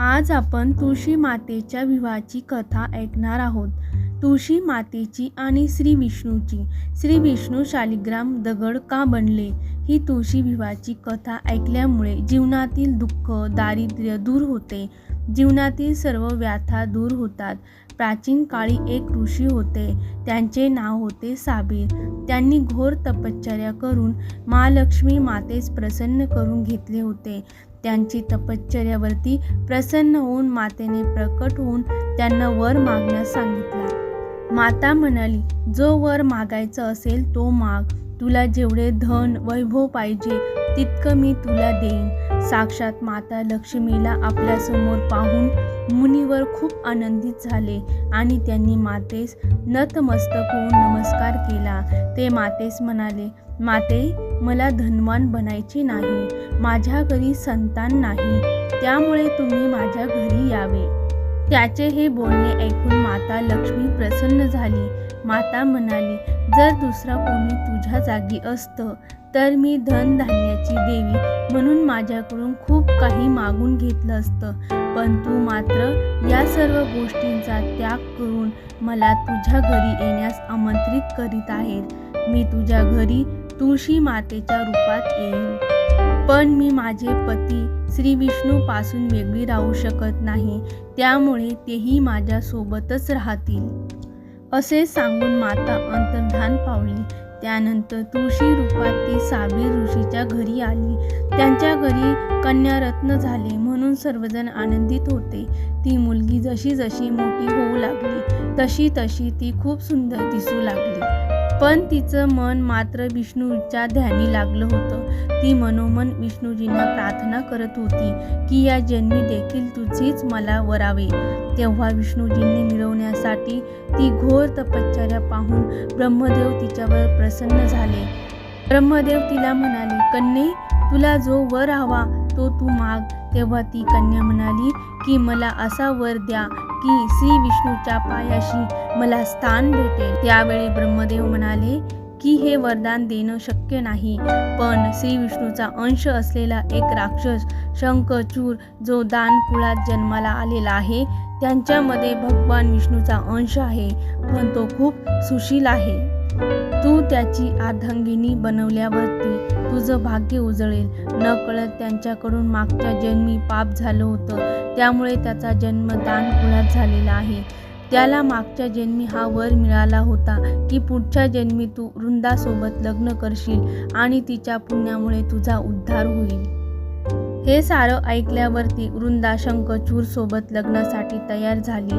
आज आपण तुळशी मातेच्या विवाहाची कथा ऐकणार आहोत. तुळशी मातेची आणि श्री विष्णूची. श्री विष्णू शालिग्राम दगड का बनले? ही तुळशी विवाहाची कथा ऐकल्यामुळे जीवनातील दुःख दारिद्र्य दूर होते. जीवनातील सर्व व्याथा दूर होतात. प्राचीन काळी एक ऋषी होते. त्यांचे नाव होते साबीर. त्यांनी घोर तपश्चर्या करून महालक्ष्मी मातेस प्रसन्न करून घेतले होते. त्यांची तपश्चर्यावरती प्रसन्न होऊन मातेने प्रकट होऊन त्यांना वर मागण्यास सांगितला. माता म्हणाली जो वर मागायचं असेल तो माग. तुला जेवढे धन वैभव पाहिजे तितकं मी तुला देईन. साक्षात माता लक्ष्मीला आपल्यासमोर पाहून मुनीवर खूप आनंदित झाले आणि त्यांनी मातेस नतमस्तक होऊन नमस्कार केला. ते मातेस म्हणाले माते मला धनवान बनायचे नाही. माझ्या घरी संतान नाही. त्यामुळे तुम्ही माझ्या घरी यावे. त्याचे हे बोलणे ऐकून माता लक्ष्मी प्रसन्न झाली. माता म्हणाली जर दुसरा कोणी तुझ्या जागी असतं तर मी धन धान्याची देवी म्हणून माझ्याकडून खूप काही मागून घेतलं असतं. पण तू मात्र या सर्व गोष्टींचा त्याग करून मला तुझ्या घरी येण्यास आमंत्रित करीत आहेत. मी तुझ्या घरी तुळशी मातेच्या रूपात येईन. पण मी माझे पती श्री विष्णूपासून वेगळी राहू शकत नाही त्यामुळे तेही माझ्या सोबतच राहतील. असे सांगून माता अंतर्धान पावली. त्यानंतर तुळशी रूपात ती साबीर ऋषीच्या घरी आली. त्यांच्या घरी कन्यारत्न झाले म्हणून सर्वजण आनंदित होते. ती मुलगी जशी जशी मोठी होऊ लागली तशी तशी ती खूप सुंदर दिसू लागली. पण तिचं मन मात्र विष्णूच्या ध्यानी लागलं होतं. ती मनोमन विष्णूजींना प्रार्थना करत होती की या जन्मी देखील तुझीच मला वरावे. तेव्हा विष्णूजींनी मिळवण्यासाठी ती घोर तपश्चर्या पाहून ब्रह्मदेव तिच्यावर प्रसन्न झाले. ब्रह्मदेव तिला म्हणाले कन्ये तुला जो वर हवा तो तू माग. तेव्हा ती कन्या म्हणाली की मला असा वर द्या की श्री विष्णूच्या पायाशी मला स्थान भेटेल. त्यावेळी ब्रह्मदेव म्हणाले की हे वरदान देणं शक्य नाही पण श्री विष्णूचा अंश असलेला एक राक्षस शंखचूर जो दान कुळात जन्माला आलेला आहे त्यांच्यामध्ये भगवान विष्णूचा अंश आहे पण तो खूप सुशील आहे. तू त्याची अर्धांगिनी बनवल्यावरती तुझं भाग्य उजळेल. न कळत त्यांच्याकडून मागच्या जन्मी पाप झालं होतं. त्यामुळे त्याचा जन्म दान कुळात झालेला आहे. त्याला मागच्या जन्मी हा वर मिळाला होता की पुढच्या जन्मी तू वृंदासोबत लग्न करशील आणि तिच्या पुण्यामुळे तुझा उद्धार होईल. हे सारं ऐकल्यावरती वृंदा शंखचूर सोबत लग्नासाठी तयार झाली.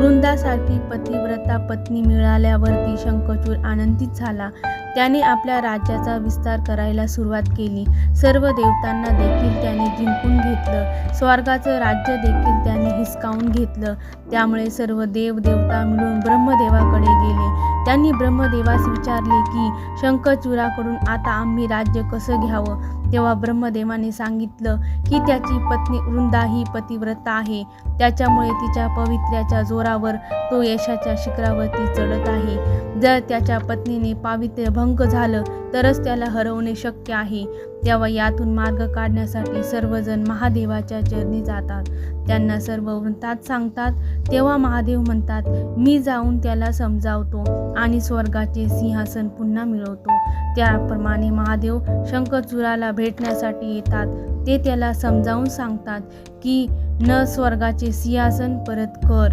वृंदासारखी पतिव्रता पत्नी मिळाल्यावरती शंखचूर आनंदित झाला. त्याने आपल्या राज्याचा विस्तार करायला सुरुवात केली. सर्व देवतांना देखील त्याने जिंकून घेतलं. स्वर्गाचं राज्य देखील त्याने हिसकावून घेतलं. त्यामुळे सर्व देव देवता मिळून ब्रह्मदेवाकडे गेले. त्यांनी ब्रह्मदेवास विचारले की शंखचूराकडून आता आम्ही राज्य कसं घ्यावं? तेव्हा ब्रह्मदेवाने सांगितलं की त्याची पत्नी वृंदा ही पतिव्रता आहे. त्याच्यामुळे तिच्या पवित्र्याच्या जोरावर तो यशाच्या शिखरावरती चढत आहे. जर त्याच्या पत्नीने पावित्र्य भंग झालं तरच त्याला हरवणे शक्य आहे. तेव्हा यातून मार्ग काढण्यासाठी सर्वजण महादेवाच्या चरणी जातात. त्यांना सर्व वृत्तात सांगतात तेव्हा महादेव म्हणतात मी जाऊन त्याला समजावतो आणि स्वर्गाचे सिंहासन पुन्हा मिळवतो. त्याप्रमाणे महादेव शंखचूराला भेटण्यासाठी येतात. ते त्याला समजावून सांगतात की न स्वर्गाचे सिंहासन परत कर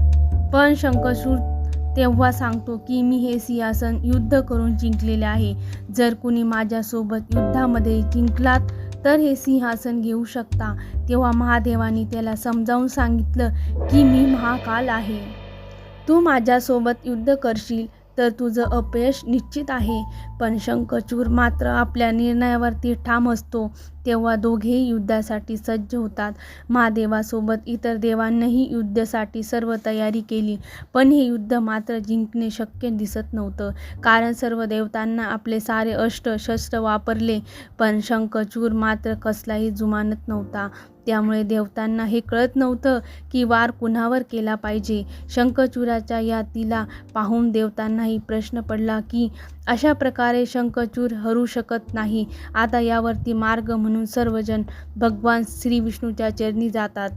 पण शंखचूर तेव्हा सांगतो की मी हे सिंहासन युद्ध करून जिंकलेले आहे. जर कुणी माझ्यासोबत युद्धामध्ये जिंकलात तर हे सिंहासन घेऊ शकता. तेव्हा महादेवाने त्याला समजावून सांगितलं की मी महाकाल आहे. तू माझ्यासोबत युद्ध करशील तर तुझं अपयश निश्चित आहे. पण शंखचूर मात्र आपल्या निर्णयावरती ठाम असतो. तेव्हा दोघेही युद्धासाठी सज्ज होतात. महादेवासोबत इतर देवांनीही युद्धासाठी सर्व तयारी केली. पण हे युद्ध मात्र जिंकणे शक्य दिसत नव्हतं. कारण सर्व देवतांना आपले सारे अष्ट शस्त्र वापरले. पण शंखचूर मात्र कसलाही जुमानत नव्हता. त्यामुळे देवतांना हे कळत नव्हतं की वार कुणावर केला पाहिजे. शंखचूराच्या या तिला पाहून देवतांनाही प्रश्न पडला की अशा प्रकारे शंखचूर हरू शकत नाही. आता यावरती मार्ग म्हणून सर्वजण भगवान श्री विष्णूच्या चरणी जातात.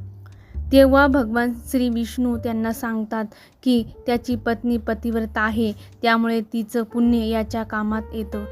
तेव्हा भगवान श्री विष्णू त्यांना सांगतात की त्याची पत्नी पतिव्रता आहे. त्यामुळे तिचं पुण्य याच्या कामात येतं.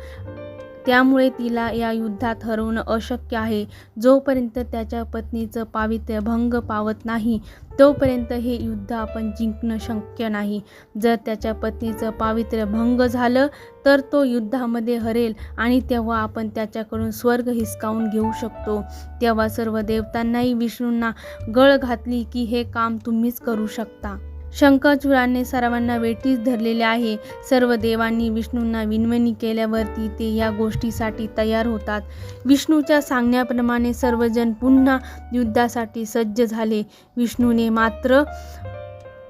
त्यामुळे तिला या युद्धात हरवणं अशक्य आहे. जोपर्यंत त्याच्या पत्नीचं पावित्र्य भंग पावत नाही तोपर्यंत हे युद्ध आपण जिंकणं शक्य नाही. जर त्याच्या पत्नीचं पावित्र्य भंग झालं तर तो युद्धामध्ये हरेल आणि तेव्हा आपण त्याच्याकडून स्वर्ग हिसकावून घेऊ शकतो. तेव्हा सर्व देवतांनाही विष्णूंना गळ घातली की हे काम तुम्हीच करू शकता. शंखचूडाने सर्वांना वेठीस धरलेले आहे. सर्व देवांनी विष्णूंना विनवणी केल्यावरती ते या गोष्टीसाठी तयार होतात. विष्णूच्या सांगण्याप्रमाणे सर्वजण पुन्हा युद्धासाठी सज्ज झाले. विष्णूने मात्र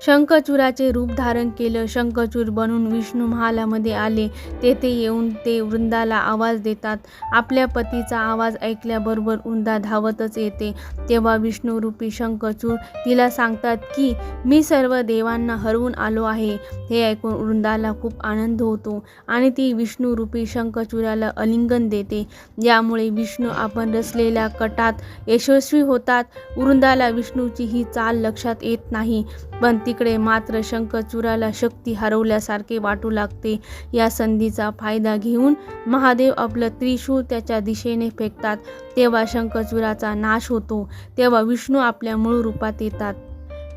शंखचूराचे रूप धारण केलं. शंखचूर बनून विष्णू महालामध्ये आले. तेथे येऊन ते वृंदाला आवाज देतात. आपल्या पतीचा आवाज ऐकल्याबरोबर वृंदा धावतच येते. तेव्हा विष्णूरूपी शंखचूर तिला सांगतात की मी सर्व देवांना हरवून आलो आहे. हे ऐकून वृंदाला खूप आनंद होतो आणि ती विष्णूरूपी शंखचूराला अलिंगन देते. यामुळे विष्णू आपण रचलेल्या कटात यशस्वी होतात. वृंदाला विष्णूची ही चाल लक्षात येत नाही. पण तिकडे मात्र शंखचूराला शक्ती हरवल्यासारखे वाटू लागते. या संधीचा फायदा घेऊन महादेव आपलं त्रिशूळ त्याच्या दिशेने फेकतात. तेव्हा शंखचूराचा नाश होतो. तेव्हा विष्णू आपल्या मूळ रूपात येतात.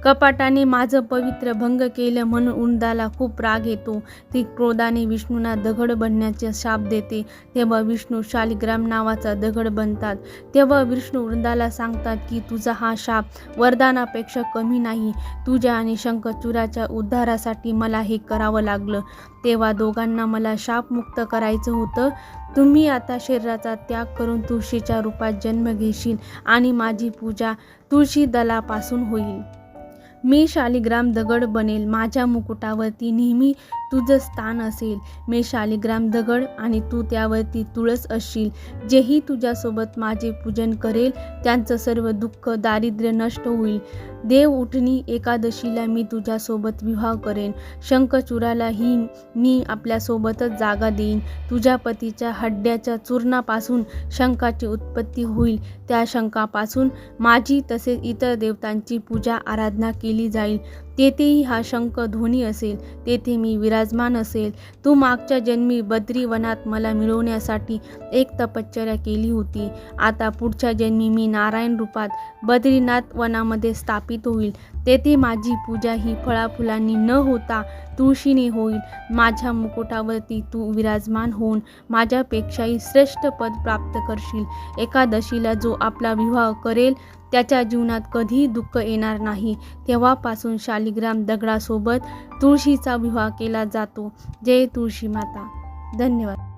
कपाटाने माझं पवित्र भंग केलं म्हणून उंदाला खूप राग येतो. ती क्रोधाने विष्णूंना दगड बनण्याचे शाप देते. तेव्हा विष्णू शालिग्राम नावाचा दगड बनतात. तेव्हा विष्णू वृंदाला सांगतात की तुझा हा शाप वरदानापेक्षा कमी नाही. तुझ्या आणि शंखचूराच्या उद्धारासाठी मला हे करावं लागलं. तेव्हा दोघांना मला शापमुक्त करायचं होतं. तुम्ही आता शरीराचा त्याग करून तुळशीच्या रूपात जन्म घेशील आणि माझी पूजा तुळशी दलापासून होईल. मी शालिग्राम दगड बनेल माझ्या मुकुटावरती नेहमी तुझं स्थान असेल. मी शालिग्राम दगड आणि तू त्यावरती तुळस असशील. जेही तुझ्यासोबत माझे पूजन करेल त्यांचं सर्व दुःख दारिद्र्य नष्ट होईल. देव उठणी एकादशीला मी तुझ्यासोबत विवाह करेन. शंखचुरालाही मी आपल्यासोबतच जागा देईन. तुझ्या पतीच्या हड्ड्याच्या चूर्णापासून शंखाची उत्पत्ती होईल. त्या शंखापासून माझी तसेच इतर देवतांची पूजा आराधना केली जाईल. तेथेही हा शंख ध्वनी असेल तेथे मी विराजमान असेल. तू मागच्या जन्मी बद्री वनात मला मिळवण्यासाठी एक तपश्चर्या केली होती. आता पुढच्या जन्मी मी नारायण रूपात बद्रीनाथ वनामध्ये स्थापित होईल. तेथे माझी पूजा ही फळाफुलांनी न होता तुळशीने होईल. माझ्या मुकुटावरती तू विराजमान होऊन माझ्यापेक्षाही श्रेष्ठ पद प्राप्त करशील. एकादशीला जो आपला विवाह करेल त्याच्या जीवनात कधीही दुःख येणार नाही. तेव्हापासून शालिग्राम दगडासोबत तुळशीचा विवाह केला जातो. जय तुळशी माता. धन्यवाद.